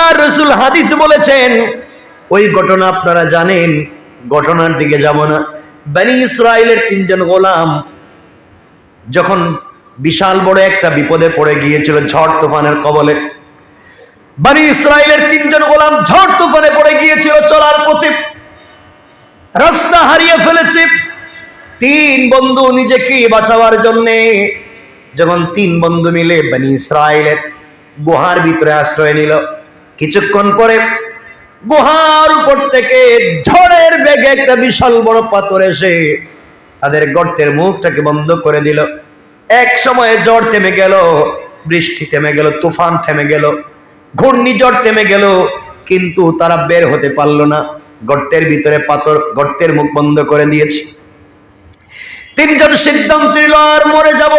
আল্লাহ রসুল হাদিস বলেছেন, ওই ঘটনা আপনারা জানেন, ঘটনার দিকে যাব না। বানি ইসরায়েলের তিনজন গোলাম যখন বিশাল বড় একটা বিপদে পড়ে গিয়েছিল, ঝড় তুফানের কবলে, বানি ইসরায়েলের তিনজন গোলাম ঝড় তুফানে পড়ে গিয়েছিল চলার পথে, রাস্তা হারিয়ে ফেলেছে। তিন বন্ধু নিজেকে বাঁচাবার জন্যে যখন তিন বন্ধু মিলে বানি ইসরায়েলের গুহার ভিতরে আশ্রয় নিল কিছুক্ষণ পরে গুহার উপর থেকে ঝড়ের বেগে একটা বিশাল বড় পাথর এসে তাদের গর্তের মুখটাকে বন্ধ করে দিল। এক সময়ে ঝড় থেমে গেল, বৃষ্টি থেমে গেল, তুফান থেমে গেল, ঘূর্ণিঝড় থেমে গেল, কিন্তু তারা বের হতে পারল না। গর্তের ভিতরে পাথর, গর্তের মুখ বন্ধ করে দিয়েছে। তিনজন সিদ্ধান্ত নিল আর মরে যাব।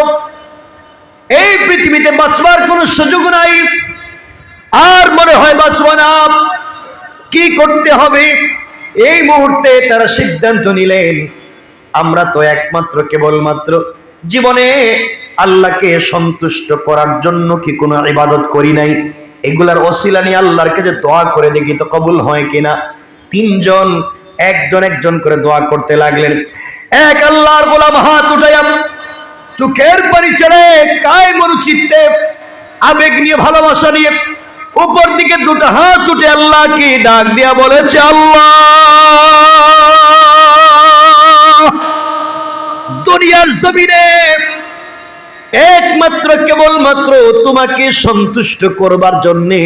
এই পৃথিবীতে বাঁচবার কোনো সুযোগ নাই। আর মনে হয় বাঁচব না কি করতে হবে? এই মুহূর্তে তারা সিদ্ধান্ত নিলেন, আমরা তো একমাত্র, কেবলমাত্র জীবনে আল্লাহকে সন্তুষ্ট করার জন্য কি কোনো ইবাদত করি নাই? এগুলার অশিলা নিয়ে আল্লাহর কাছে দোয়া করে দেখি তো কবুল হয় কিনা। তিনজন, একজন একজন করে দোয়া করতে লাগলেন। এক আল্লাহর গোলাম হাত উঠাইয়া চোখের ছেড়ে কায় মরুচিত্তে আবেগ নিয়ে, ভালোবাসা নিয়ে উপর দিকে দুটো হাত উঠে আল্লাহকে ডাক দিয়া বলেছে, আল্লাহ! দুনিয়ার জমিনে একমাত্র, কেবলমাত্র তোমাকে সন্তুষ্ট করবার জন্যে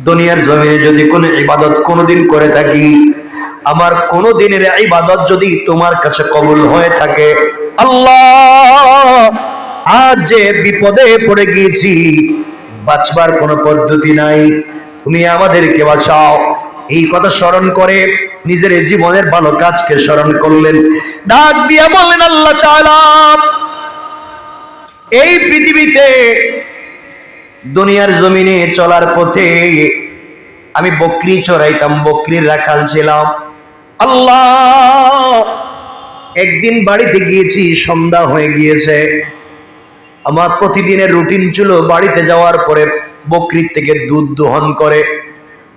দুনিয়ার জমিনে যদি কোনো ইবাদত কোনোদিন করে থাকি, আমার কোনো দিনের ইবাদত যদি তোমার কাছে কবুল হয়ে থাকে, আল্লাহ! আজ যে বিপদে পড়ে গিয়েছি বাঁচবার কোনো পদ্ধতি নাই। তুমি আমাদেরকে বাঁচাও। এই কথা স্মরণ করে নিজের জীবনের ভালো কাজকে স্মরণ করলেন। ডাক দিয়া বললেন, আল্লাহ এই পৃথিবীতে দুনিয়ার জমিনে চলার পথে আমি বকরি চড়াইতাম, বকরির রাখাল ছিলাম। আল্লাহ, একদিন বাড়িতে গিয়েছি, সন্ধ্যা হয়ে গিয়েছে। আমার প্রতিদিনের রুটিন ছিল বাড়িতে যাওয়ার পরে বকরির থেকে দুধ দোহন করে।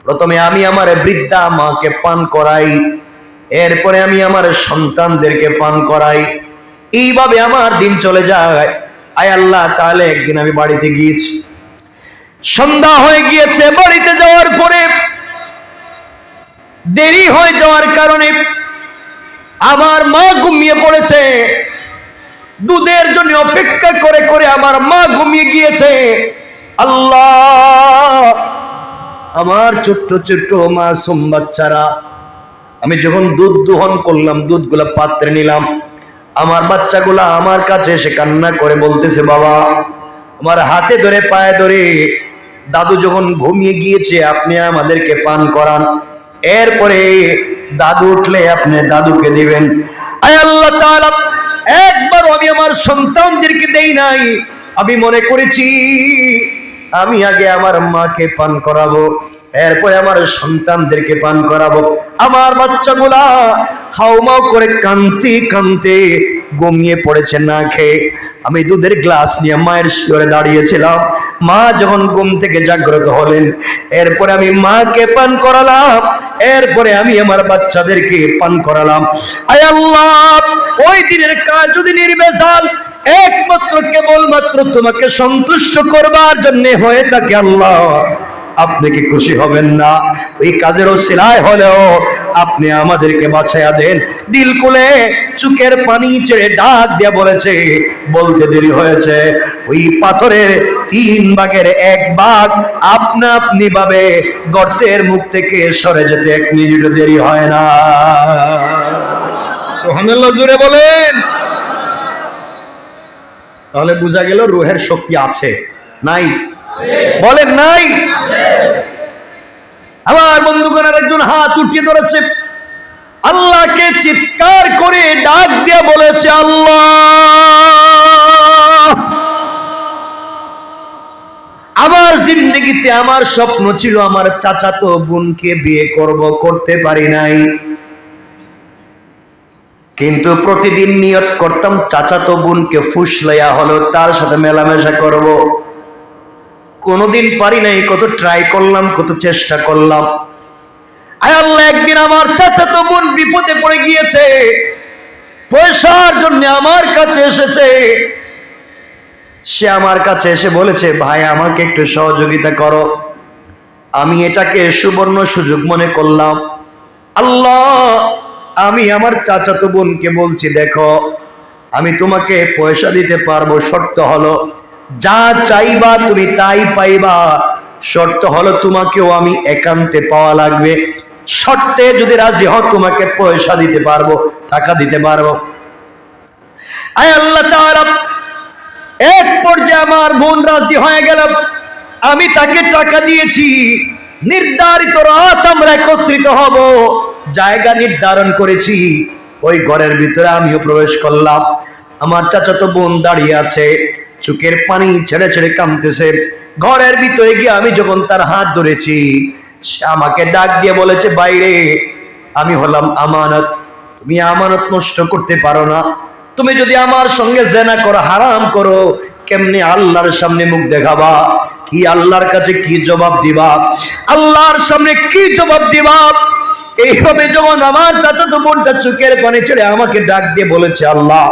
প্রথমে আমি আমার বৃদ্ধা মাকে পান করাই, এরপরে আমি আমার সন্তানদেরকে পান করাই। এইভাবে আমার দিন চলে যায়। আয় আল্লাহ, তাহলে একদিন আমি বাড়িতে গিয়েছি। সন্ধ্যা হয়ে গিয়েছে বাড়িতে যাওয়ার পরে। দেরি হয়ে যাওয়ার কারণে আমার মা ঘুমিয়ে পড়েছে। দুধের জন্য অপেক্ষা করে করে আমার মা ঘুমিয়ে গিয়েছে। আল্লাহ, আমার ছোট্ট ছোট্ট মাসুম বাচ্চারা, আমি যখন দুধ দোহন করলাম, দুধগুলা পাত্রে নিলাম, আমার বাচ্চাগুলা আমার কাছে এসে কান্না করে বলতেছে, বাবা, আমার হাতে ধরে, পায়ে ধরে, দাদু যখন ঘুমিয়ে গিয়েছে, আপনি আমাদেরকে পান করান। এরপরে দাদু উঠলে আপনি দাদুকে দিবেন। আয় আল্লাহ তাআলা একবার আমি আমার সন্তানদেরকে দেই নাই। আমি মনে করেছি, আমি আগে আমার মাকে পান করাবো, এরপরে আমার সন্তানদেরকে পান করাবো। আমার বাচ্চাগুলা হাউমাউ করে কান্তি কান্তি গমিয়ে পড়েছে না খেয়ে। আমি দুধের গ্লাস নিয়ে মায়ের শিওরে দাঁড়িয়েছিলাম। মা যখন ঘুম থেকে জাগ্রত হলেন, এরপরে আমি মাকে পান করালাম, এরপরে আমি আমার বাচ্চাদেরকে পান করালাম। আয় আল্লাহ ওই দিনের কাজ যদি নির্বেজাল, একমাত্র কেবলমাত্র তোমাকে সন্তুষ্ট করবার জন্য হয়ে থাকে আল্লাহ। আপনি কি খুশি হবেন না? ওই কাজেরও সিলাই হলেও আপনি আমাদেরকে বাছাইয়া দেন। দিল কুলে চুকের পানি ছেড়ে ডাক দিয়ে বলেছে, বলতে দেরি হয়েছে, ওই পাথরের তিন ভাগের এক ভাগ আপনা আপনি ভাবে গর্তের মুখ থেকে সরে যেতে এক মিনিট দেরি হয় না। সোহানুল্লাহ জুড়ে বলেন। তাহলে বোঝা গেল রুহের শক্তি আছে, নাই? বলেন, নাই? আমার বন্ধুগণের একজন হাত উঠিয়ে ধরেছে। আল্লাহকে চিৎকার করে ডাক দিয়ে বলেছে, আল্লাহ! আমার জিন্দগিতে আমার স্বপ্ন ছিল, আমার চাচাতো বোনকে বিয়ে করব, করতে পারি নাই। কিন্তু প্রতিদিন নিয়ত করতাম চাচাতো বোনকে ফুসলাইয়া হলো তার সাথে মেলামেশা করব। কোনোদিন পারি নাই, কত ট্রাই করলাম, কত চেষ্টা করলাম। আয় আল্লাহ, একদিন আমার চাচাতো বোন বিপদে পড়ে গিয়েছে। পয়সার জন্য আমার কাছে এসেছে। সে আমার কাছে এসে বলেছে, ভাই, আমাকে একটু সহযোগিতা করো। আমি এটাকে সুবর্ণ সুযোগ মনে করলাম। আল্লাহ আমি আমার চাচাতো বোনকে বলছি, দেখো, আমি তোমাকে পয়সা দিতে পারব, শর্ত হলো, যা চাইবা তুমি তাই পাইবা। শর্ত হলো, তোমাকেও আমি একান্তে পাওয়া লাগবে। শর্তে যদি রাজি হও, তোমাকে পয়সা দিতে পারব, টাকা দিতে পারব। আয় আল্লাহ এক পর্যায়ে আমার বোন রাজি হয়ে গেল। আমি তাকে টাকা দিয়েছি। নির্ধারিত রাত আমরা একত্রিত হব। জায়গা নির্ধারণ করেছি। ওই ঘরের ভিতরে আমিও প্রবেশ করলাম। আমার চাচাতো বোন দাঁড়িয়ে আছে। চোখের পানি ছেড়ে ছেড়ে কামতেছে ঘরের ভিতরে গিয়ে আমি যখন তার হাত ধরেছি, সে আমাকে ডাক দিয়ে বলেছে, বাইরে, আমি হলাম আমানত। তুমি আমানত নষ্ট করতে পারো না। তুমি যদি আমার সঙ্গে জেনা করো, হারাম করো, কেমনি আল্লাহর সামনে মুখ দেখাবা? কি আল্লাহর কাছে কি জবাব দিবা? আল্লাহর সামনে কি জবাব দিবা? এইভাবে যখন আমার চাচাতো বোনটা চোখের পানি ছেড়ে আমাকে ডাক দিয়ে বলেছে, আল্লাহ,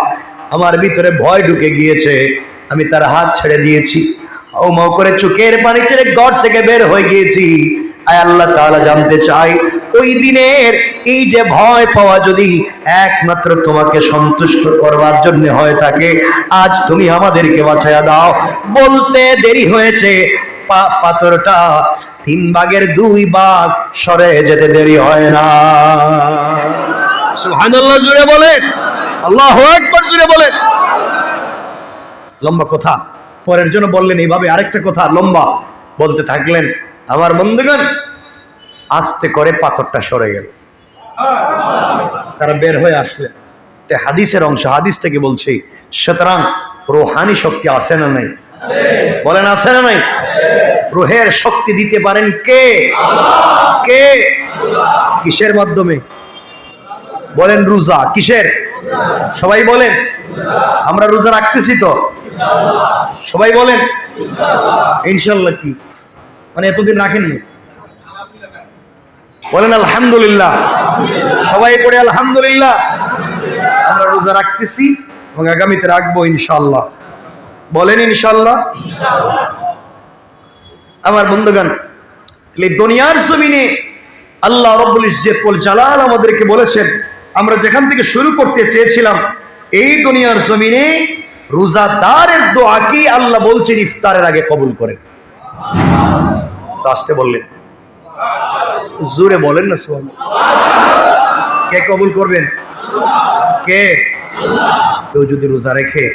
আমার ভিতরে ভয় ঢুকে গিয়েছে, আমি তার হাত ছেড়ে দিয়েছি। ও মৌ করে চোখের পানি ছেড়ে ঘর থেকে বের হয়ে গিয়েছি। আয় আল্লাহ তাআলা জানতে চাই, ওই দিনের এই যে ভয় পাওয়া যদি একমাত্র তোমাকে সন্তুষ্ট করবার জন্য হয়ে থাকে, আজ তুমি আমাদেরকে বাঁচাইয়া দাও। বলতে দেরি হয়েছে পাথরটা তিন ভাগের দুই ভাগ সরে যেতে দেরি হয় না। সুবহানাল্লাহ জুড়ে বলেন। আল্লাহু আকবার জুড়ে বলেন। লম্বা কথা। পরের জন্য বললেন এইভাবে আরেকটা কথা লম্বা। বলতে থাকলেন আমার বন্ধুগণ আস্তে করে পাথরটা সরে গেল। তারা বের হয়ে আসলেন। হাদিসের অংশ হাদিস থেকে বলছি সুতরাং রোহানি শক্তি আছে না নাই? বলেন, আছে না নাই? রোহের শক্তি দিতে পারেন কে? কে? কিসের মাধ্যমে? বলেন, রোজা। কিসের? সবাই বলেন। আমরা রোজা রাখতেছি তো। সবাই বলেন। ইনশাল্লাহ কি? মানে এতদিন রাখেননি। বলেন, আলহামদুলিল্লাহ। সবাই পড়ে, আলহামদুলিল্লাহ। আমরা রোজা রাখতেছি এবং আগামীতে রাখব ইনশাল্লাহ বলেন ইনশাল্লাহ আমার বন্ধুগান তাহলে দুনিয়ার জমিনে আল্লাহ রব্বুল ইজ্জতুল জালাল আমাদেরকে বলেছেন, আমরা যেখান থেকে শুরু করতে চেয়েছিলাম, এই দুনিয়ার জমিনে রোজাদারের দোয়াকে আল্লাহ বলছেন ইফতারের আগে কবুল করেন। তো আসতে বললেন। জোরে বলেন না সোহান কে কবুল করবেন? কে? কেউ যদি রোজা রেখে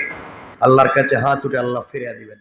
আল্লাহর কাছে হাত উঠে আল্লাহ ফিরিয়া দিবেন।